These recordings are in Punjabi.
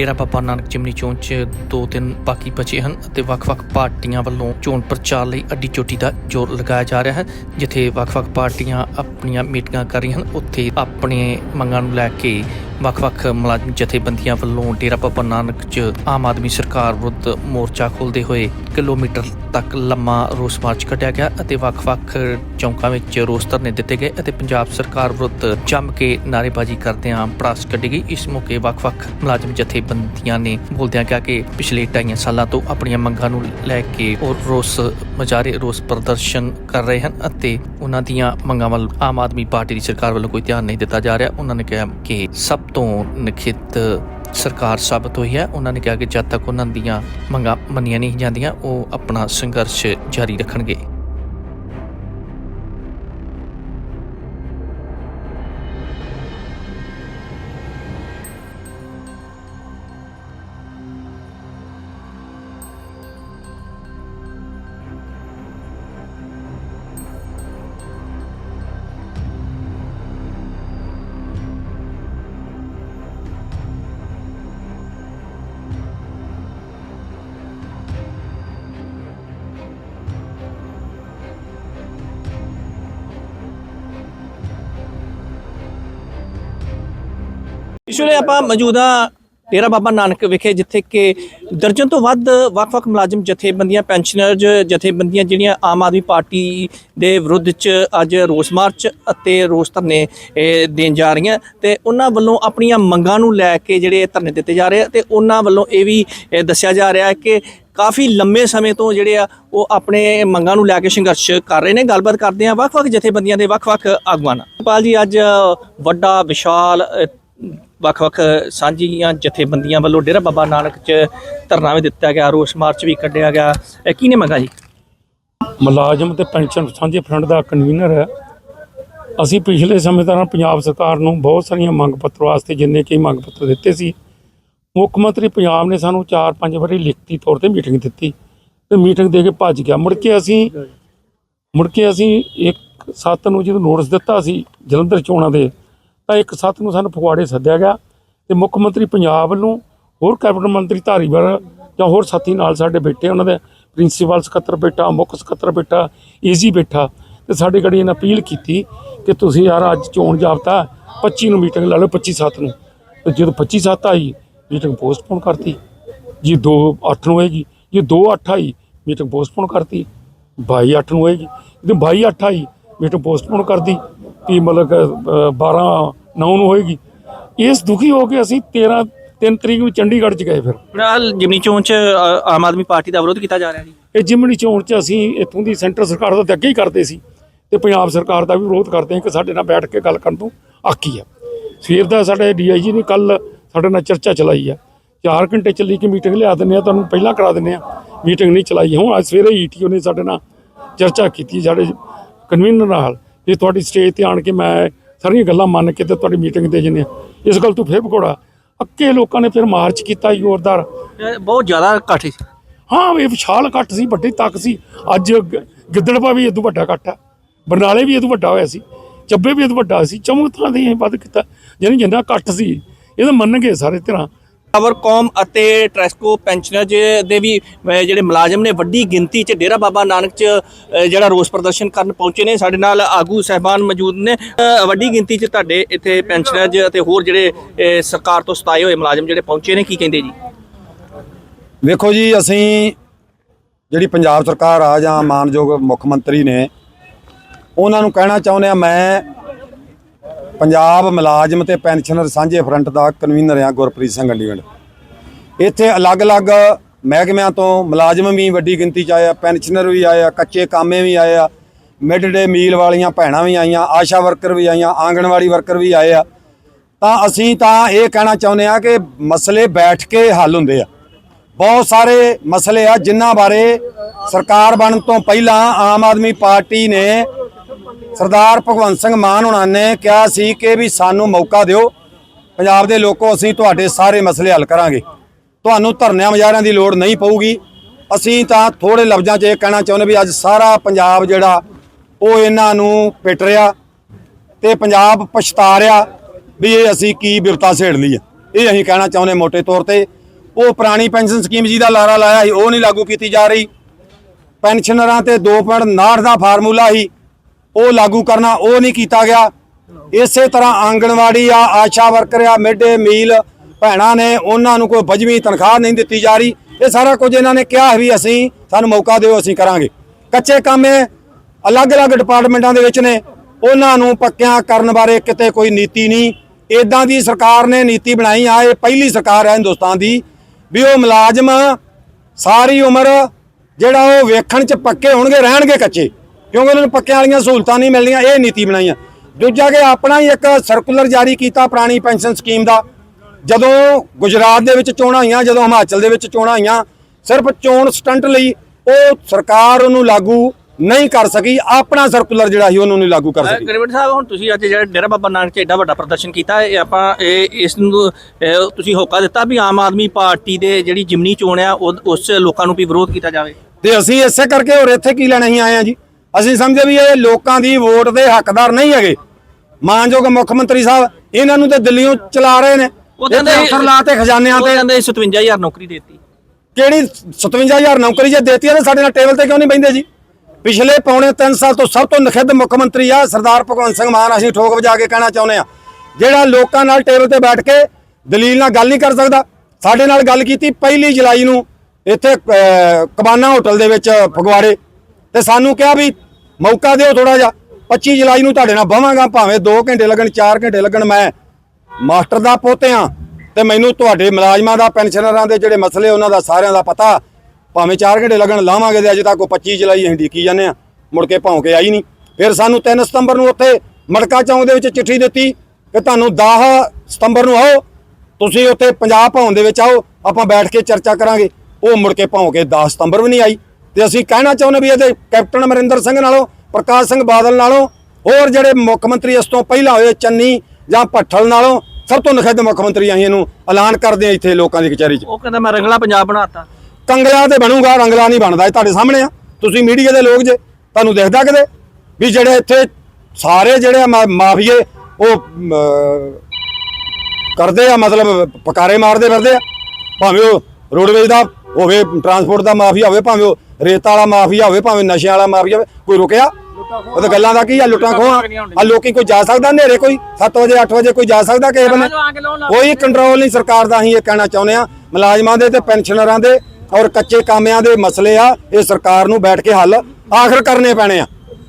ਡੇਰਾ ਬਾਬਾ ਨਾਨਕ ਜਿਮਨੀ ਚੋਣ 'ਚ ਦੋ ਦਿਨ ਬਾਕੀ ਬਚੇ ਹਨ ਅਤੇ ਵੱਖ-ਵੱਖ ਪਾਰਟੀਆਂ ਵੱਲੋਂ ਚੋਣ ਪ੍ਰਚਾਰ ਲਈ ਅੱਡੀ ਚੋਟੀ ਦਾ ਜ਼ੋਰ ਲਗਾਇਆ ਜਾ ਰਿਹਾ ਹੈ, ਜਿੱਥੇ ਵੱਖ-ਵੱਖ ਪਾਰਟੀਆਂ ਆਪਣੀਆਂ ਮੀਟਿੰਗਾਂ ਕਰ ਰਹੀਆਂ ਹਨ। ਉੱਥੇ ਆਪਣੇ ਮੰਗਾਂ ਨੂੰ ਲੈ ਕੇ ਵੱਖ-ਵੱਖ ਮੁਲਾਜ਼ਮ ਜਥੇਬੰਦੀਆਂ ਵੱਲੋਂ ਡੇਰਾ ਬਾਬਾ ਨਾਨਕ 'ਚ ਆਮ ਆਦਮੀ ਸਰਕਾਰ ਵਿਰੁੱਧ ਮੋਰਚਾ ਖੋਲ੍ਹਦੇ ਹੋਏ ਕਿਲੋਮੀਟਰ ਤੱਕ ਲੰਮਾ ਰੋਸ ਮਾਰਚ ਕੱਢਿਆ ਗਿਆ ਅਤੇ ਵੱਖ-ਵੱਖ ਚੌਂਕਾਂ ਵਿੱਚ ਰੋਸ ਧਰਨੇ ਦਿੱਤੇ ਗਏ ਅਤੇ ਪੰਜਾਬ ਸਰਕਾਰ ਵਿਰੁੱਧ ਜੰਮ ਕੇ ਨਾਅਰੇਬਾਜ਼ੀ ਕਰਦਿਆਂ ਪੜਾਸ ਕੱਢੀ ਗਈ। ਇਸ ਮੌਕੇ ਵੱਖ-ਵੱਖ ਮੁਲਾਜ਼ਮ ਜਥੇਬੰਦੀਆਂ ਨੇ ਬੋਲਦਿਆਂ ਕਿਹਾ ਕਿ ਪਿਛਲੇ ਢਾਈਆਂ ਸਾਲਾਂ ਤੋਂ ਆਪਣੀਆਂ ਮੰਗਾਂ ਨੂੰ ਲੈ ਕੇ ਉਹ ਰੋਸ ਮਜ਼ਾਰੇ, ਰੋਸ ਪ੍ਰਦਰਸ਼ਨ ਕਰ ਰਹੇ ਹਨ ਅਤੇ ਉਹਨਾਂ ਦੀਆਂ ਮੰਗਾਂ ਵੱਲ ਆਮ ਆਦਮੀ ਪਾਰਟੀ ਦੀ ਸਰਕਾਰ ਵੱਲੋਂ ਕੋਈ ਧਿਆਨ ਨਹੀਂ ਦਿੱਤਾ ਜਾ ਰਿਹਾ। ਉਹਨਾਂ ਨੇ ਕਿਹਾ ਕਿ ਸਭ ਤੋਂ ਨਖਿੱਤ ਸਰਕਾਰ ਸਾਬਤ ਹੋਈ ਹੈ। ਉਹਨਾਂ ਨੇ ਕਿਹਾ ਕਿ ਜਦ ਤੱਕ ਉਹਨਾਂ ਦੀਆਂ ਮੰਗਾਂ ਮੰਨੀਆਂ ਨਹੀਂ ਜਾਂਦੀਆਂ, ਉਹ ਆਪਣਾ ਸੰਘਰਸ਼ ਜਾਰੀ ਰੱਖਣਗੇ। ਵੇਲੇ ਆਪਾਂ ਮੌਜੂਦਾ ਡੇਰਾ ਬਾਬਾ ਨਾਨਕ ਵਿਖੇ ਜਿੱਥੇ ਕਿ ਦਰਜਨ ਤੋਂ ਵੱਧ ਵੱਖ-ਵੱਖ ਮੁਲਾਜ਼ਮ, ਜਥੇਬੰਦੀਆਂ, ਪੈਨਸ਼ਨਰਜ਼, ਜਥੇਬੰਦੀਆਂ ਜਿਹੜੀਆਂ ਆਮ ਆਦਮੀ ਪਾਰਟੀ ਦੇ ਵਿਰੁੱਧ ਚ ਅੱਜ ਰੋਸ ਮਾਰਚ ਅਤੇ ਰੋਸ ਧਰਨੇ ਦੇਣ ਜਾ ਰਹੀਆਂ ਤੇ ਉਹਨਾਂ ਵੱਲੋਂ ਆਪਣੀਆਂ ਮੰਗਾਂ ਨੂੰ ਲੈ ਕੇ ਜਿਹੜੇ ਧਰਨੇ ਦਿੱਤੇ ਜਾ ਰਹੇ ਆ ਤੇ ਉਹਨਾਂ ਵੱਲੋਂ ਇਹ ਵੀ ਦੱਸਿਆ ਜਾ ਰਿਹਾ ਹੈ ਕਿ ਕਾਫੀ ਲੰਮੇ ਸਮੇਂ ਤੋਂ ਜਿਹੜੇ ਆ ਉਹ ਆਪਣੇ ਮੰਗਾਂ ਨੂੰ ਲੈ ਕੇ ਸੰਘਰਸ਼ ਕਰ ਰਹੇ ਨੇ। ਗੱਲਬਾਤ ਕਰਦੇ ਆ ਵੱਖ-ਵੱਖ ਜਥੇਬੰਦੀਆਂ ਦੇ ਵੱਖ-ਵੱਖ ਆਗੂਆਂ ਨਾਲ। ਪਾਲ ਜੀ ਅੱਜ ਵੱਡਾ, ਵਿਸ਼ਾਲ ਵੱਖ-ਵੱਖ ਸਾਂਝੀਆਂ ਜਥੇਬੰਦੀਆਂ ਵੱਲੋਂ ਡੇਰਾ ਬਾਬਾ ਨਾਨਕ ਚ ਧਰਨਾ ਵੀ ਦਿੱਤਾ ਗਿਆ, ਰੋਸ ਮਾਰਚ ਵੀ ਕੱਢਿਆ ਗਿਆ। ਇਹ ਕੀ ਨੇ ਮੰਗਾ ਜੀ? ਮੁਲਾਜ਼ਮ ਤੇ ਪੈਨਸ਼ਨ ਸਾਂਝੇ ਫਰੰਟ ਦਾ ਕਨਵੀਨਰ ਹੈ। ਅਸੀਂ ਪਿਛਲੇ ਸਮੇਂ ਦੌਰਾਨ ਪੰਜਾਬ ਸਰਕਾਰ ਨੂੰ ਬਹੁਤ ਸਾਰੀਆਂ ਮੰਗ ਪੱਤਰ ਵਾਸਤੇ ਜਿੰਨੇ ਕਈ ਮੰਗ ਪੱਤਰ ਦਿੱਤੇ ਸੀ, ਮੁੱਖ ਮੰਤਰੀ ਪੰਜਾਬ ਨੇ ਸਾਨੂੰ 4-5 ਵਾਰੀ ਲਿਖਤੀ ਤੌਰ ਤੇ ਮੀਟਿੰਗ ਦਿੱਤੀ ਤੇ ਮੀਟਿੰਗ ਦੇ ਕੇ ਭੱਜ ਗਿਆ। ਮੁੜ ਕੇ ਅਸੀਂ, ਮੁੜ ਕੇ ਅਸੀਂ ਇੱਕ ਸੱਤ ਨੂੰ ਜਦੋਂ ਨੋਟਿਸ ਦਿੱਤਾ ਸੀ ਜਲੰਧਰ ਚੋਣਾਂ ਦੇ ਤਾਂ ਇੱਕ ਸੱਤ ਨੂੰ ਸਾਨੂੰ ਫਗਵਾੜੇ ਸੱਦਿਆ ਗਿਆ ਤੇ ਮੁੱਖ ਮੰਤਰੀ ਪੰਜਾਬ ਵੱਲੋਂ ਹੋਰ ਕੈਬਨਿਟ ਮੰਤਰੀ ਧਾਰੀਵਾਲ ਜਾਂ ਹੋਰ ਸਾਥੀ ਨਾਲ ਸਾਡੇ ਬੈਠੇ ਉਹਨਾਂ ਦੇ ਪ੍ਰਿੰਸੀਪਲ ਸਕੱਤਰ ਬੈਠਾ ਮੁੱਖ ਸਕੱਤਰ ਬੈਠਾ ਈਜ਼ੀ ਬੈਠਾ ਤੇ ਸਾਡੇ ਗੜੀ ਨੇ ਅਪੀਲ ਕੀਤੀ ਕਿ ਤੁਸੀਂ ਯਾਰ ਅੱਜ ਚੋਣ ਜਾਬਤਾ 25 ਨੂੰ ਮੀਟਿੰਗ ਲਾ ਲਓ 25 ਸੱਤ ਨੂੰ। ਤੇ ਜਦੋਂ 25 ਸੱਤ ਆਈ ਮੀਟਿੰਗ ਪੋਸਟਪੋਨ ਕਰਤੀ। ਜੀ 2 8 ਨੂੰ ਹੋਏਗੀ। ਜੇ 2 8 ਆਈ ਮੀਟਿੰਗ ਪੋਸਟਪੋਨ ਕਰਤੀ। 22 8 ਨੂੰ ਹੋਏਗੀ। ਜਦੋਂ 22 8 ਆਈ ਮੀਟਿੰਗ ਪੋਸਟਪੋਨ ਕਰਦੀ ਵੀ ਮਤਲਬ ਕਿ, 12 9 ਨੂੰ ਹੋਏਗੀ। ਇਸ ਦੁਖੀ ਹੋ ਕੇ ਅਸੀਂ 13 3 ਤਰੀਕ ਨੂੰ ਚੰਡੀਗੜ੍ਹ ਚ ਗਏ ਫਿਰ। ਫਿਲਹਾਲ ਜਿਮਨੀ ਚੋਣ ਚ ਅ, ਆਮ ਆਦਮੀ ਪਾਰਟੀ ਦਾ ਵਿਰੋਧ ਕੀਤਾ ਜਾ ਰਿਹਾ ਜੀ। ਇਹ ਜਿਮਣੀ ਚੋਣ ਚ ਅਸੀਂ ਇੱਥੋਂ ਦੀ ਸੈਂਟਰ ਸਰਕਾਰ ਦਾ ਤਾਂ ਅੱਗੇ ਹੀ ਕਰਦੇ ਸੀ ਤੇ ਪੰਜਾਬ ਸਰਕਾਰ ਦਾ ਵੀ ਵਿਰੋਧ ਕਰਦੇ ਹਾਂ ਕਿ ਸਾਡੇ ਨਾਲ ਬੈਠ ਕੇ ਗੱਲ ਕਰਨ ਤੋਂ ਆਕੀ ਆ। ਸਵੇਰ ਦਾ ਸਾਡੇ ਡੀਆਈਜੀ ਨੇ ਕੱਲ ਸਾਡੇ ਨਾਲ ਚਰਚਾ ਚਲਾਈ ਆ। 4 ਘੰਟੇ ਚੱਲੀ ਕਿ ਮੀਟਿੰਗ ਲਿਆ ਦਿੰਦੇ ਆ ਤੁਹਾਨੂੰ ਪਹਿਲਾਂ ਕਰਾ ਦਿੰਦੇ ਆ ਮੀਟਿੰਗ ਨਹੀਂ ਚਲਾਈ। ਹੁਣ ਅੱਜ ਸਵੇਰੇ ਈਟੀਓ ਨੇ ਸਾਡੇ ਨਾਲ ਚਰਚਾ ਕੀਤੀ ਸਾਡੇ ਕਨਵੀਨਰ ਨਾਲ ਵੀ ਤੁਹਾਡੀ ਸਟੇਜ ਤੇ ਆਣ ਕੇ ਮੈਂ ਸਾਰੀਆਂ ਗੱਲਾਂ ਮੰਨ ਕੇ ਤੇ ਤੁਹਾਡੀ ਮੀਟਿੰਗ ਦੇ ਜੰਨੇ ਇਸ ਗੱਲ ਤੋਂ ਫਿਰ ਭਗੌੜਾ ਅੱਕੇ ਲੋਕਾਂ ਨੇ ਫਿਰ ਮਾਰਚ ਕੀਤਾ ਜ਼ੋਰਦਾਰ। ਬਹੁਤ ਜ਼ਿਆਦਾ ਇਕੱਠ ਸੀ। ਹਾਂ ਇਹ ਵਿਸ਼ਾਲ ਇਕੱਠ ਸੀ ਵੱਡੀ ਤੱਕ ਸੀ। ਅੱਜ ਗਿੱਦੜਪਾ ਵੀ ਇਦੋਂ ਵੱਡਾ ਇਕੱਠ ਆ। ਬਰਨਾਲੇ ਵੀ ਇਦੋਂ ਵੱਡਾ ਹੋਇਆ ਸੀ। ਚੱਬੇ ਵੀ ਇਦੋਂ ਵੱਡਾ ਸੀ। ਚਮਕਤਾਂ ਦੇ ਵੱਧ ਕੀਤਾ। ਯਾਨੀ ਜਿੰਨਾ ਇਕੱਠ ਸੀ ਇਹ ਤਾਂ ਮੰਨਗੇ ਸਾਰੇ ਤਰ੍ਹਾਂ ਕੌਮ ਅਤੇ ਟ੍ਰੈਸਕੋ ਪੈਨਸ਼ਨਰਜ਼ ਦੇ ਵੀ ਜਿਹੜੇ ਮੁਲਾਜ਼ਮ ਨੇ, ਵੱਡੀ ਗਿਣਤੀ 'ਚ ਡੇਰਾ ਬਾਬਾ ਨਾਨਕ 'ਚ ਜਿਹੜਾ ਰੋਸ ਪ੍ਰਦਰਸ਼ਨ ਕਰਨ ਪਹੁੰਚੇ ਨੇ। ਸਾਡੇ ਨਾਲ ਆਗੂ ਸਹਿਬਾਨ ਮੌਜੂਦ ਨੇ। ਵੱਡੀ ਗਿਣਤੀ 'ਚ ਤੁਹਾਡੇ ਇੱਥੇ ਪੈਨਸ਼ਨਰਜ਼ ਅਤੇ ਹੋਰ ਜਿਹੜੇ ਸਰਕਾਰ ਤੋਂ ਸਤਾਏ ਹੋਏ ਮੁਲਾਜ਼ਮ ਜਿਹੜੇ ਪਹੁੰਚੇ ਨੇ, ਕੀ ਕਹਿੰਦੇ ਜੀ? ਵੇਖੋ ਜੀ, ਅਸੀਂ ਜਿਹੜੀ ਪੰਜਾਬ ਸਰਕਾਰ ਆ ਜਾਂ ਮਾਨਯੋਗ ਮੁੱਖ ਮੰਤਰੀ ਨੇ, ਉਹਨਾਂ ਨੂੰ ਕਹਿਣਾ ਚਾਹੁੰਦੇ ਆ, ਮੈਂ ਪੰਜਾਬ ਮੁਲਾਜ਼ਮ ਤੇ ਪੈਨਸ਼ਨਰ ਸਾਂਝੇ ਫਰੰਟ ਦਾ ਕਨਵੀਨਰ ਆ ਗੁਰਪ੍ਰੀਤ ਸਿੰਘ ਅੰਡੀਗੜ ਇੱਥੇ ਅਲੱਗ-ਅਲੱਗ ਮਹਿਕਮਿਆਂ ਤੋਂ ਮੁਲਾਜ਼ਮ ਵੀ ਵੱਡੀ ਗਿਣਤੀ ਚ ਆਏ ਆ, ਪੈਨਸ਼ਨਰ ਵੀ ਆਏ ਆ, ਕੱਚੇ ਕਾਮੇ ਵੀ ਆਏ ਆ, ਮਿਡ ਡੇ ਮੀਲ ਵਾਲੀਆਂ ਭੈਣਾਂ ਵੀ ਆਈਆਂ, ਆਸ਼ਾ ਵਰਕਰ ਵੀ ਆਈਆਂ, ਆਂਗਣਵਾੜੀ ਵਰਕਰ ਵੀ ਆਏ ਆ। ਤਾਂ ਅਸੀਂ ਤਾਂ ਇਹ ਕਹਿਣਾ ਚਾਹੁੰਦੇ ਆ ਕਿ ਮਸਲੇ ਬੈਠ ਕੇ ਹੱਲ ਹੁੰਦੇ ਆ। ਬਹੁਤ ਸਾਰੇ ਮਸਲੇ ਆ ਜਿਨ੍ਹਾਂ ਬਾਰੇ ਸਰਕਾਰ ਬਣਨ ਤੋਂ ਪਹਿਲਾਂ ਆਮ ਆਦਮੀ ਪਾਰਟੀ ਨੇ ਸਰਦਾਰ ਭਗਵੰਤ ਸਿੰਘ ਮਾਨ ਹੁਣਾਂ ਨੇ ਕਿਹਾ ਸੀ ਕਿ ਵੀ ਸਾਨੂੰ ਮੌਕਾ ਦਿਓ। ਪੰਜਾਬ ਦੇ ਲੋਕੋ, ਅਸੀਂ ਤੁਹਾਡੇ ਸਾਰੇ ਮਸਲੇ ਹੱਲ ਕਰਾਂਗੇ। ਤੁਹਾਨੂੰ ਧਰਨਿਆਂ ਮੁਜ਼ਾਹਰਿਆਂ ਦੀ ਲੋੜ ਨਹੀਂ ਪਊਗੀ। ਅਸੀਂ ਤਾਂ ਥੋੜੇ ਲਫ਼ਜ਼ਾਂ 'ਚ ਇਹ ਕਹਿਣਾ ਚਾਹੁੰਦੇ ਵੀ ਅੱਜ ਸਾਰਾ ਪੰਜਾਬ ਜਿਹੜਾ, ਉਹ ਇਹਨਾਂ ਨੂੰ ਪਿੱਟ ਰਿਹਾ ਤੇ ਪੰਜਾਬ ਪਛਤਾ ਰਿਹਾ ਵੀ ਇਹ ਅਸੀਂ ਕੀ ਬਿਰਤਾ ਛੇੜ ਲਈ ਹੈ ਇਹ ਅਸੀਂ ਕਹਿਣਾ ਚਾਹੁੰਦੇ ਮੋٹے ਤੌਰ ਤੇ। ਉਹ ਪੁਰਾਣੀ ਪੈਨਸ਼ਨ ਸਕੀਮ ਜਿਹਦਾ ਲਾਰਾ ਲਾਇਆ ਸੀ, ਉਹ ਨਹੀਂ ਲਾਗੂ ਕੀਤੀ ਜਾ ਰਹੀ। ਪੈਨਸ਼ਨਰਾਂ ਤੇ 2.59 ਦਾ ਫਾਰਮੂਲਾ ਸੀ। ਉਹ ਲਾਗੂ ਕਰਨਾ, ਉਹ ਨਹੀਂ ਕੀਤਾ ਗਿਆ। ਇਸੇ ਤਰ੍ਹਾਂ ਆਂਗਣਵਾੜੀ ਆ, ਆਸ਼ਾ ਵਰਕਰ ਆ ਮਿਡ ਮੀਲ ਭੈਣਾਂ ਨੇ, ਉਹਨਾਂ ਨੂੰ ਕੋਈ ਬਜਵੀਂ ਤਨਖਾਹ ਨਹੀਂ ਦਿੱਤੀ ਜਾ ਰਹੀ। ਇਹ ਸਾਰਾ ਕੁਝ ਇਹਨਾਂ ਨੇ ਕਿਹਾ ਵੀ ਅਸੀਂ, ਸਾਨੂੰ ਮੌਕਾ ਦਿਓ, ਅਸੀਂ ਕਰਾਂਗੇ। ਕੱਚੇ ਕੰਮ ਅਲੱਗ-ਅਲੱਗ ਡਿਪਾਰਟਮੈਂਟਾਂ ਦੇ ਵਿੱਚ ਨੇ। ਉਹਨਾਂ ਨੂੰ ਪੱਕਿਆਂ ਕਰਨ ਬਾਰੇ ਕਿਤੇ ਕੋਈ ਨੀਤੀ ਨਹੀਂ। ਇਦਾਂ ਦੀ ਸਰਕਾਰ ਨੇ ਨੀਤੀ ਬਣਾਈ ਆ, ਇਹ ਪਹਿਲੀ ਸਰਕਾਰ ਹੈ ਹਿੰਦੁਸਤਾਨ ਦੀ, ਵੀ ਉਹ ਮੁਲਾਜ਼ਮ ਸਾਰੀ ਉਮਰ ਜਿਹੜਾ ਉਹ ਵੇਖਣ ਚ ਪੱਕੇ ਹੋਣਗੇ, ਰਹਿਣਗੇ ਕੱਚੇ। ਕਿਉਂਕਿ ਉਹਨਾਂ ਨੂੰ ਪੱਕਿਆਂ ਵਾਲੀਆਂ ਸਹੂਲਤਾਂ ਨਹੀਂ ਮਿਲਣੀਆਂ ਇਹ ਨੀਤੀ ਬਣਾਈ ਆ ਦੂਜਾ ਕਿ ਆਪਣਾ ਹੀ ਇੱਕ ਸਰਕੂਲਰ ਜਾਰੀ ਕੀਤਾ ਪੁਰਾਣੀ ਪੈਨਸ਼ਨ ਸਕੀਮ ਦਾ। ਜਦੋਂ ਗੁਜਰਾਤ ਦੇ ਵਿੱਚ ਚੋਣਾਂ ਹੋਈਆਂ ਜਦੋਂ ਹਿਮਾਚਲ ਦੇ ਵਿੱਚ ਚੋਣਾਂ ਹੋਈਆਂ ਸਿਰਫ ਚੋਣ ਸਟੰਟ ਲਈ ਉਹ ਸਰਕਾਰ ਉਹਨੂੰ ਲਾਗੂ ਨਹੀਂ ਕਰ ਸਕੀ ਆਪਣਾ ਸਰਕੂਲਰ ਜਿਹੜਾ ਸੀ ਉਹਨੂੰ ਨਹੀਂ ਲਾਗੂ ਕਰ ਸਕੀ। ਗਰੇਵਿੰਦਰ ਸਾਹਿਬ ਹੁਣ ਤੁਸੀਂ ਅੱਜ ਜਿਹੜਾ ਡੇਰਾ ਬਾਬਾ ਨਾਨਕ 'ਚ ਐਡਾ ਵੱਡਾ ਪ੍ਰਦਰਸ਼ਨ ਕੀਤਾ ਇਹ ਆਪਾਂ ਇਹ ਇਸ ਨੂੰ ਤੁਸੀਂ ਹੋਕਾ ਦਿੱਤਾ ਵੀ ਆਮ ਆਦਮੀ ਪਾਰਟੀ ਦੇ ਜਿਹੜੀ ਜਿਮਨੀ ਚੋਣ ਆ ਉਹ- ਉਸ ਲੋਕਾਂ ਨੂੰ ਵੀ ਵਿਰੋਧ ਕੀਤਾ ਜਾਵੇ? ਤੇ ਅਸੀਂ ਇਸੇ ਕਰਕੇ ਹੋਰ ਇੱਥੇ ਕੀ ਲੈਣ ਅਸੀਂ ਆਏ ਆ ਜੀ? ਅਸੀਂ ਸਮਝੇ ਵੀ ਇਹ ਲੋਕਾਂ ਦੀ ਵੋਟ ਦੇ ਹੱਕਦਾਰ ਨਹੀਂ ਹੈਗੇ। ਮਾਨਯੋਗ ਮੁੱਖ ਮੰਤਰੀ ਸਾਹਿਬ ਇਹਨਾਂ ਨੂੰ ਤੇ ਦਿੱਲੀੋਂ ਚਲਾ ਰਹੇ ਨੇ। ਇੱਥੇ ਅਫਸਰ ਲਾ ਤੇ ਖਜ਼ਾਨਿਆਂ ਤੇ। ਕਹਿੰਦੇ 57000 ਨੌਕਰੀ ਦੇਤੀ। ਕਿਹੜੀ 57000 ਨੌਕਰੀ ਜੇ ਦੇਤੀ ਤਾਂ ਸਾਡੇ ਨਾਲ ਟੇਬਲ ਤੇ ਕਿਉਂ ਨਹੀਂ ਬੈਂਦੇ ਜੀ? ਪਿਛਲੇ ਪੌਣੇ 3 ਸਾਲ ਤੋਂ ਸਭ ਤੋਂ ਨਖਿੱਧ ਮੁੱਖ ਮੰਤਰੀ ਆ ਸਰਦਾਰ ਭਗਵੰਤ ਸਿੰਘ ਮਾਨ ਅਸੀਂ ਠੋਕ ਵਜਾ ਕੇ ਕਹਿਣਾ ਚਾਹੁੰਦੇ ਆ। ਜਿਹੜਾ ਲੋਕਾਂ ਨਾਲ ਟੇਬਲ ਤੇ ਬੈਠ ਕੇ ਦਲੀਲ ਨਾਲ ਗੱਲ ਨਹੀਂ ਕਰ ਸਕਦਾ। ਸਾਡੇ ਨਾਲ ਗੱਲ ਕੀਤੀ ਪਹਿਲੀ ਜੁਲਾਈ ਨੂੰ ਇੱਥੇ ਕਬਾਨਾ ਹੋਟਲ ਦੇ ਵਿੱਚ ਫਗਵਾੜੇ। ਤੇ ਸਾਨੂੰ ਕਿਹਾ ਵੀ ਮੌਕਾ ਦਿਓ ਥੋੜਾ ਜਿਹਾ। 25 ਜੁਲਾਈ ਨੂੰ ਤੁਹਾਡੇ ਨਾਲ ਬਵਾਂਗਾ ਭਾਵੇਂ 2 ਘੰਟੇ ਲੱਗਣ 4 ਘੰਟੇ ਲੱਗਣ, ਮੈਂ ਮਾਸਟਰ ਦਾ ਪੋਤਿਆਂ ਤੇ ਮੈਨੂੰ ਤੁਹਾਡੇ ਮੁਲਾਜ਼ਮਾਂ ਦਾ, ਪੈਨਸ਼ਨਰਾਂ ਦੇ ਜਿਹੜੇ ਮਸਲੇ ਉਹਨਾਂ ਦਾ ਸਾਰਿਆਂ ਦਾ ਪਤਾ। ਭਾਵੇਂ 4 ਘੰਟੇ ਲੱਗਣ ਲਾਵਾਂਗੇ ਤੇ ਅਜੇ ਤੱਕ ਉਹ 25 ਜੁਲਾਈ ਅਸੀਂ ਡੀਕੀ ਜਾਂਦੇ ਆ ਮੁੜ ਕੇ ਭੌਂ ਕੇ ਆਈ ਨਹੀਂ। ਫਿਰ ਸਾਨੂੰ 3 ਸਤੰਬਰ ਨੂੰ ਉੱਥੇ ਮੜਕਾ ਚੌਂਕ ਦੇ ਵਿੱਚ ਚਿੱਠੀ ਦਿੱਤੀ ਕਿ ਤੁਹਾਨੂੰ 10 ਸਤੰਬਰ ਨੂੰ ਆਓ। ਤੁਸੀਂ ਉੱਥੇ ਪੰਜਾਬ ਭਵਨ ਦੇ ਵਿੱਚ ਆਓ, ਆਪਾਂ ਬੈਠ ਕੇ ਚਰਚਾ ਕਰਾਂਗੇ। ਉਹ ਮੁੜ ਕੇ ਭੌਂ ਕੇ 10 ਸਤੰਬਰ ਵੀ ਨਹੀਂ ਆਈ। ਤੇ ਅਸੀਂ ਕਹਿਣਾ ਚਾਹੁੰਦੇ ਵੀ ਇਹਦੇ ਕੈਪਟਨ ਅਮਰਿੰਦਰ ਸਿੰਘ ਨਾਲੋਂ ਪ੍ਰਕਾਸ਼ ਸਿੰਘ ਬਾਦਲ ਨਾਲੋਂ ਹੋਰ ਜਿਹੜੇ ਮੁੱਖ ਮੰਤਰੀ ਇਸ ਤੋਂ ਪਹਿਲਾਂ ਹੋਏ ਚੰਨੀ ਜਾਂ ਭੱਠਲ ਨਾਲੋਂ ਸਭ ਤੋਂ ਨਖਿੱਧ ਮੁੱਖ ਮੰਤਰੀ ਅਸੀਂ ਇਹਨੂੰ ਐਲਾਨ ਕਰਦੇ ਹਾਂ ਇੱਥੇ ਲੋਕਾਂ ਦੀ ਕਚਹਿਰੀ 'ਚ। ਉਹ ਕਹਿੰਦਾ ਮੈਂ ਰੰਗਲਾ ਪੰਜਾਬ ਬਣਾਤਾ। ਕੰਗਲਾ ਤੇ ਬਣੂਗਾ ਰੰਗਲਾ ਨਹੀਂ ਬਣਦਾ ਇਹ ਤੁਹਾਡੇ ਸਾਹਮਣੇ ਆ। ਤੁਸੀਂ ਮੀਡੀਆ ਦੇ ਲੋਕ ਜੇ ਤੁਹਾਨੂੰ ਦਿਖਦਾ ਕਿਤੇ ਵੀ ਜਿਹੜੇ ਇੱਥੇ ਸਾਰੇ ਜਿਹੜੇ ਆ ਮਾਫੀਏ ਉਹ ਕਰਦੇ ਆ ਮਤਲਬ ਪਕਾਰੇ ਮਾਰਦੇ ਫਿਰਦੇ ਆ। ਭਾਵੇਂ ਉਹ ਰੋਡਵੇਜ ਦਾ ਹੋਵੇ ਟਰਾਂਸਪੋਰਟ ਦਾ ਮਾਫੀਆ ਹੋਵੇ ਭਾਵੇਂ ਉਹ ਰੇਤ ਵਾਲਾ ਮਾਫੀਆ ਹੋਵੇ ਭਾਵੇਂ ਨਸ਼ਿਆਂ ਵਾਲਾ ਮਾਫੀਆ ਹੋਵੇ ਕੋਈ ਰੁਕਿਆ? ਉਹ ਤਾਂ ਗੱਲਾਂ ਦਾ ਕੀ ਆ ਲੁੱਟਾਂ ਖੋਹਾਂ? ਆ ਲੋਕੀ ਕੋਈ ਜਾ ਸਕਦਾ ਹਨੇਰੇ ਕੋਈ? 7 ਵਜੇ 8 ਵਜੇ ਕੋਈ ਜਾ ਸਕਦਾ ਕਿਸੇ ਬੰਨੇ? ਕੋਈ ਕੰਟਰੋਲ ਨਹੀਂ ਸਰਕਾਰ ਦਾ ਅਸੀਂ ਇਹ ਕਹਿਣਾ ਚਾਹੁੰਦੇ ਆ ਮੁਲਾਜ਼ਮਾਂ ਦੇ ਤੇ ਪੈਨਸ਼ਨਰਾਂ ਦੇ ਔਰ ਕੱਚੇ ਕਾਮਿਆਂ ਦੇ ਮਸਲੇ ਆ ਇਹ ਸਰਕਾਰ ਨੂੰ ਬੈਠ ਕੇ ਹੱਲ ਆਖਰ ਕਰਨੇ ਪੈਣੇ ਆ।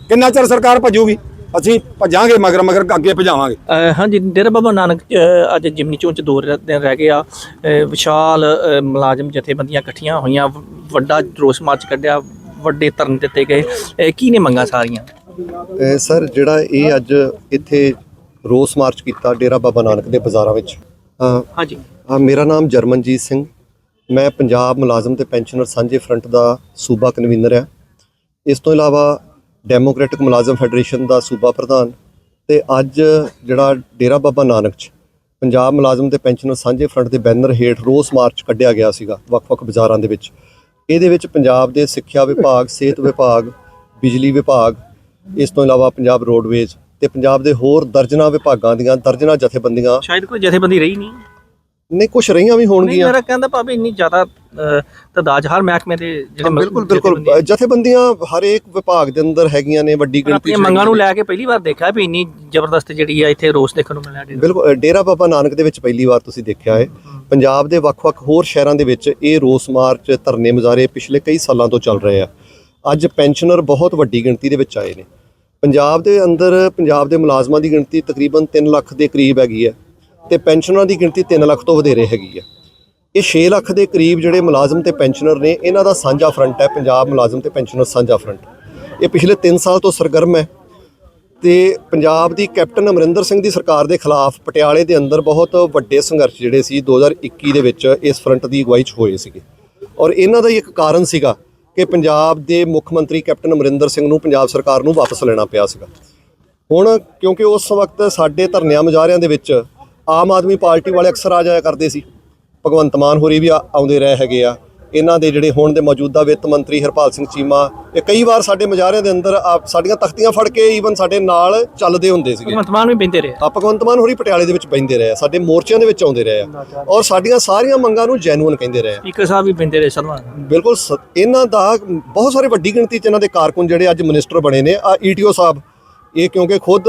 ਕਿੰਨਾ ਚਿਰ ਸਰਕਾਰ ਭੱਜੂਗੀ? ਅਸੀਂ ਭੱਜਾਂਗੇ ਮਗਰ ਮਗਰ ਅੱਗੇ ਭਜਾਵਾਂਗੇ। ਹਾਂਜੀ ਡੇਰਾ ਬਾਬਾ ਨਾਨਕ ਅੱਜ ਜਿਮਨੀ ਚੋਣ ਚ ਦੋ ਦਿਨ ਰਹਿ ਗਏ ਆ ਵਿਸ਼ਾਲ ਮੁਲਾਜ਼ਮ ਜਥੇਬੰਦੀਆਂ ਇਕੱਠੀਆਂ ਹੋਈਆਂ ਵੱਡਾ ਰੋਸ ਮਾਰਚ ਕੱਢਿਆ ਵੱਡੇ ਧਰਨੇ ਦਿੱਤੇ ਗਏ। ਕੀ ਨੇ ਮੰਗਾਂ ਸਾਰੀਆਂ? ਸਰ ਜਿਹੜਾ ਇਹ ਅੱਜ ਇੱਥੇ ਰੋਸ ਮਾਰਚ ਕੀਤਾ ਡੇਰਾ ਬਾਬਾ ਨਾਨਕ ਦੇ ਬਾਜ਼ਾਰਾਂ ਵਿੱਚ ਹਾਂਜੀ। ਮੇਰਾ ਨਾਮ ਜਰਮਨਜੀਤ ਸਿੰਘ। ਮੈਂ ਪੰਜਾਬ ਮੁਲਾਜ਼ਮ ਤੇ ਪੈਨਸ਼ਨਰ ਸਾਂਝੇ ਫਰੰਟ ਦਾ ਸੂਬਾ ਕਨਵੀਨਰ ਹਾਂ। ਇਸ ਤੋਂ ਇਲਾਵਾ ਡੈਮੋਕ੍ਰੈਟਿਕ ਮੁਲਾਜ਼ਮ ਫੈਡਰੇਸ਼ਨ ਦਾ ਸੂਬਾ ਪ੍ਰਧਾਨ ਤੇ ਅੱਜ ਜਿਹੜਾ ਡੇਰਾ ਬਾਬਾ ਨਾਨਕ 'ਚ ਪੰਜਾਬ ਮੁਲਾਜ਼ਮ ਤੇ ਪੈਨਸ਼ਨਰ ਸਾਂਝੇ ਫਰੰਟ ਦੇ ਬੈਨਰ ਹੇਠ ਰੋਸ ਮਾਰਚ ਕੱਢਿਆ ਗਿਆ ਸੀਗਾ ਵੱਖ-ਵੱਖ ਬਾਜ਼ਾਰਾਂ ਦੇ ਵਿੱਚ। ਇਹਦੇ ਵਿੱਚ ਪੰਜਾਬ ਦੇ ਸਿੱਖਿਆ ਵਿਭਾਗ, ਸਿਹਤ ਵਿਭਾਗ, ਬਿਜਲੀ ਵਿਭਾਗ, ਇਸ ਤੋਂ ਇਲਾਵਾ ਪੰਜਾਬ ਰੋਡਵੇਜ਼ ਤੇ ਪੰਜਾਬ ਦੇ ਹੋਰ ਦਰਜਨਾ ਵਿਭਾਗਾਂ ਦੀਆਂ ਦਰਜਨਾ ਜਥੇਬੰਦੀਆਂ ਸ਼ਾਇਦ ਕੋਈ ਜਥੇਬੰਦੀ ਰਹੀ ਨਹੀਂ। ਨੇ ਕੁਝ ਰਹੀਆਂ ਵੀ ਨਹੀਂ ਹੋਣਗੀਆਂ। ਮੇਰਾ ਕਹਿੰਦਾ ਭਾਵੇਂ ਇੰਨੀ ਜ਼ਿਆਦਾ ਅਹ, ਤਾਦਾਦ ਹਰ ਮਹਿਕਮੇ ਦੇ ਜਿਹੜੇ ਹਾਂ, ਬਿਲਕੁਲ ਬਿਲਕੁਲ। ਜਥੇਬੰਦੀਆਂ- ਜਥੇਬੰਦੀਆਂ ਹਰੇਕ ਵਿਭਾਗ ਦੇ ਅੰਦਰ ਹੈਗੀਆਂ ਨੇ ਵੱਡੀ ਗਿਣਤੀ ਆਪਣੀਆਂ ਚ ਮੰਗਾਂ ਨੂੰ ਲੈ ਕੇ ਪਹਿਲੀ ਵਾਰ ਦੇਖਿਆ ਵੀ ਇੰਨੀ ਜ਼ਬਰਦਸਤ ਜਿਹੜੀ ਆ ਇੱਥੇ ਰੋਸ ਦੇਖਣ ਨੂੰ ਮਿਲਿਆ ਨੇ। ਬਿਲਕੁਲ ਅ, ਡੇਰਾ ਬਾਬਾ ਨਾਨਕ ਦੇ ਵਿੱਚ ਪਹਿਲੀ ਵਾਰ ਤੁਸੀਂ ਦੇਖਿਆ ਹੈ। ਪੰਜਾਬ ਦੇ ਵੱਖ-ਵੱਖ ਹੋਰ ਸ਼ਹਿਰਾਂ ਦੇ ਵਿੱਚ ਇਹ ਰੋਸ ਮਾਰਚ ਧਰਨੇ ਮੁਜ਼ਾਹਰੇ ਪਿਛਲੇ ਕਈ ਸਾਲਾਂ ਤੋਂ ਚੱਲ ਰਹੇ ਆ। ਅੱਜ ਪੈਨਸ਼ਨਰ ਬਹੁਤ ਵੱਡੀ ਗਿਣਤੀ ਦੇ ਵਿੱਚ ਆਏ ਨੇ। ਪੰਜਾਬ ਦੇ ਅੰਦਰ ਪੰਜਾਬ ਦੇ ਮੁਲਾਜ਼ਮਾਂ ਦੀ ਗਿਣਤੀ ਤਕਰੀਬਨ 3 ਲੱਖ ਦੇ ਕਰੀਬ ਹੈਗੀ ਹੈ। ਤੇ ਪੈਨਸ਼ਨਰਾਂ ਦੀ ਗਿਣਤੀ 3 ਲੱਖ ਤੋਂ ਵਧੇਰੇ ਹੈਗੀ ਹੈ ਇਹ 6 ਲੱਖ ਦੇ ਕਰੀਬ ਜਿਹੜੇ ਮੁਲਾਜ਼ਮ ਤੇ ਪੈਨਸ਼ਨਰ ਨੇ, ਇਹਨਾਂ ਦਾ ਸਾਂਝਾ ਫਰੰਟ ਹੈ, ਪੰਜਾਬ ਮੁਲਾਜ਼ਮ ਤੇ ਪੈਨਸ਼ਨਰ ਸਾਂਝਾ ਫਰੰਟ। ਇਹ ਪਿਛਲੇ 3 ਸਾਲ ਤੋਂ ਸਰਗਰਮ ਹੈ ਤੇ ਪੰਜਾਬ ਦੀ ਕੈਪਟਨ ਅਮਰਿੰਦਰ ਸਿੰਘ ਦੀ ਸਰਕਾਰ ਦੇ ਖਿਲਾਫ ਪਟਿਆਲੇ ਦੇ ਅੰਦਰ ਬਹੁਤ ਵੱਡੇ ਸੰਘਰਸ਼ ਜਿਹੜੇ ਸੀ 2021 ਦੇ ਵਿੱਚ ਇਸ ਫਰੰਟ ਦੀ ਅਗਵਾਈ 'ਚ ਹੋਏ ਸੀਗੇ। ਔਰ ਇਹਨਾਂ ਦਾ ਹੀ ਇੱਕ ਕਾਰਨ ਸੀਗਾ ਕਿ ਪੰਜਾਬ ਦੇ ਮੁੱਖ ਮੰਤਰੀ ਕੈਪਟਨ ਅਮਰਿੰਦਰ ਸਿੰਘ ਨੂੰ ਪੰਜਾਬ ਸਰਕਾਰ ਨੂੰ ਵਾਪਸ ਲੈਣਾ ਪਿਆ ਸੀਗਾ। ਹੁਣ ਕਿਉਂਕਿ ਉਸ ਵਕਤ ਸਾਡੇ ਧਰਨਿਆਂ ਮੁਜ਼ਾਹਰਿਆਂ ਦੇ ਵਿੱਚ ਆਮ ਆਦਮੀ ਪਾਰਟੀ ਵਾਲੇ ਅਕਸਰ ਆ ਜਾਇਆ ਕਰਦੇ ਸੀ। ਭਗਵੰਤ ਮਾਨ ਹੋਰੀ ਵੀ ਆਉਂਦੇ ਰਹੇ ਹੈਗੇ ਆ। ਇਹਨਾਂ ਦੇ ਜਿਹੜੇ ਹੁਣ ਦੇ ਮੌਜੂਦਾ ਵਿੱਤ ਮੰਤਰੀ ਹਰਪਾਲ ਸਿੰਘ ਚੀਮਾ ਇਹ ਕਈ ਵਾਰ ਸਾਡੇ ਮਜਾਰਿਆਂ ਦੇ ਅੰਦਰ ਆ- ਸਾਡੀਆਂ ਤਖਤੀਆਂ ਫੜ ਕੇ ਈਵਨ ਸਾਡੇ ਨਾਲ ਚੱਲਦੇ ਹੁੰਦੇ ਸੀਗੇ। ਭਗਵੰਤ ਮਾਨ ਵੀ ਬਿੰਦੇ ਰਹੇ ਆ। ਭਗਵੰਤ ਮਾਨ ਹੋਰੀ ਪਟਿਆਲੇ ਦੇ ਵਿੱਚ ਬੈਂਦੇ ਰਹੇ ਆ। ਸਾਡੇ ਮੋਰਚਿਆਂ ਦੇ ਵਿੱਚ ਆਉਂਦੇ ਰਹੇ ਆ। ਔਰ ਸਾਡੀਆਂ ਸਾਰੀਆਂ ਮੰਗਾਂ ਨੂੰ ਜੈਨੂਇਨ ਕਹਿੰਦੇ ਰਹੇ ਆ। ਸਪੀਕਰ ਸਾਹਿਬ ਵੀ ਬਿੰਦੇ ਰਹੇ ਸਲਮਾਨ ਬਿਲਕੁਲ ਇਹਨਾਂ ਦਾ ਬਹੁਤ ਸਾਰੇ ਵੱਡੀ ਗਿਣਤੀ ਚ ਇਹਨਾਂ ਦੇ ਕਾਰਕੁਨ ਜਿਹੜੇ ਅੱਜ ਮਿਨਿਸਟਰ ਬਣੇ ਨੇ। ਆ ਈਟੀਓ ਸਾਹਿਬ ਇਹ ਕਿਉਂਕਿ ਖੁਦ